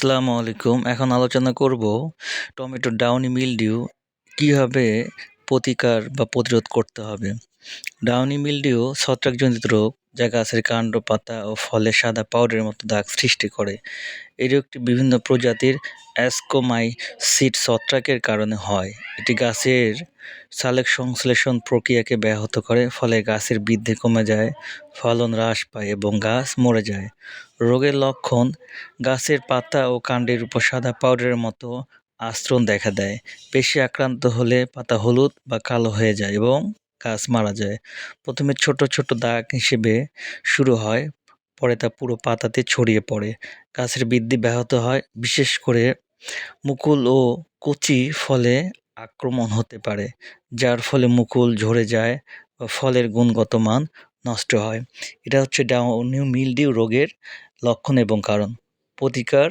আসসালামু আলাইকুম। এখন আলোচনা করব টমেটো ডাউনি মিলডিউ কীভাবে প্রতিকার বা প্রতিরোধ করতে হবে। ডাউনি মিলডিউ ছত্রাকজনিত রোগ যা গাছের কাণ্ড, পাতা ও ফলে সাদা পাউডারের মতো দাগ সৃষ্টি করে। এই একটি বিভিন্ন প্রজাতির অ্যাসকোমাইসিট ছত্রাকের কারণে হয়। এটি গাছের সালেক সংশ্লেষণ প্রক্রিয়াকে ব্যাহত করে, ফলে গাছের বৃদ্ধি কমে যায়, ফলন হ্রাস পায় এবং গাছ মরে যায়। রোগের লক্ষণ, গাছের পাতা ও কাণ্ডের উপর সাদা পাউডারের মতো আস্তরণ দেখা দেয়। বেশি আক্রান্ত হলে পাতা হলুদ বা কালো হয়ে যায় এবং গাছ মারা যায়। প্রথমে ছোট ছোট দাগ হিসেবে শুরু হয়, পরে তা পুরো পাতাতে ছড়িয়ে পড়ে। গাছের বৃদ্ধি ব্যাহত হয়, বিশেষ করে মুকুল ও কচি ফলে আক্রমণ হতে পারে, যার ফলে মুকুল ঝরে যায় বা ফলের গুণগত মান নষ্ট হয়। এটা হচ্ছে ডাউনিউ মিলডিউ রোগের লক্ষণ এবং কারণ। প্রতিকার